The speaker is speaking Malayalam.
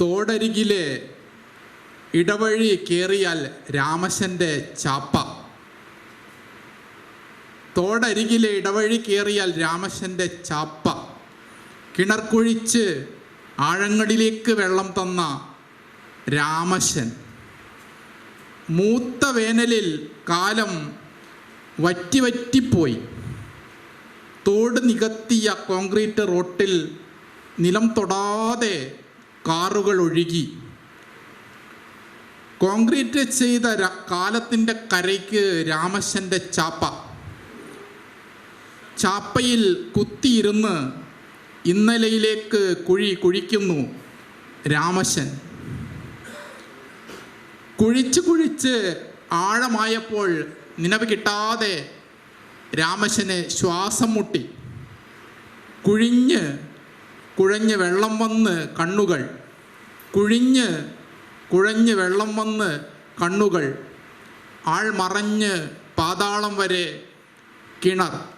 തോടരികിലെ ഇടവഴി കയറിയാൽ രാമശന്റെ ചാപ്പ. തോടരികിലെ ഇടവഴി കയറിയാൽ രാമശന്റെ ചാപ്പ. കിണർ കുഴിച്ച് ആഴങ്ങളിലേക്ക് വെള്ളം തന്ന രാമശൻ. മൂത്ത വേനലിൽ കാലം വറ്റി വറ്റിപ്പോയി തോട് നികത്തിയ കോൺക്രീറ്റ് റോട്ടിൽ നിലം തൊടാതെ കാറുകൾ ഒഴുകി കോൺക്രീറ്റ് ചെയ്ത കാലത്തിന്റെ കരയ്ക്ക് രാമശന്റെ ചാപ്പ. ചാപ്പയിൽ കുത്തിയിരുന്ന് ഇന്നലയിലേക്ക് കുഴി കുഴിക്കുന്നു രാമശൻ. കുഴിച്ച് കുഴിച്ച് ആഴമായപ്പോൾ നിലവ് കിട്ടാതെ രാമശനെ ശ്വാസം മുട്ടി. കുഴിഞ്ഞ് കുഴഞ്ഞ് വെള്ളം വന്ന് കണ്ണുകൾ. കുഴിഞ്ഞ് കുഴഞ്ഞ് വെള്ളം വന്ന് കണ്ണുകൾ. ആൾ മറഞ്ഞ് പാതാളം വരെ കിണർ.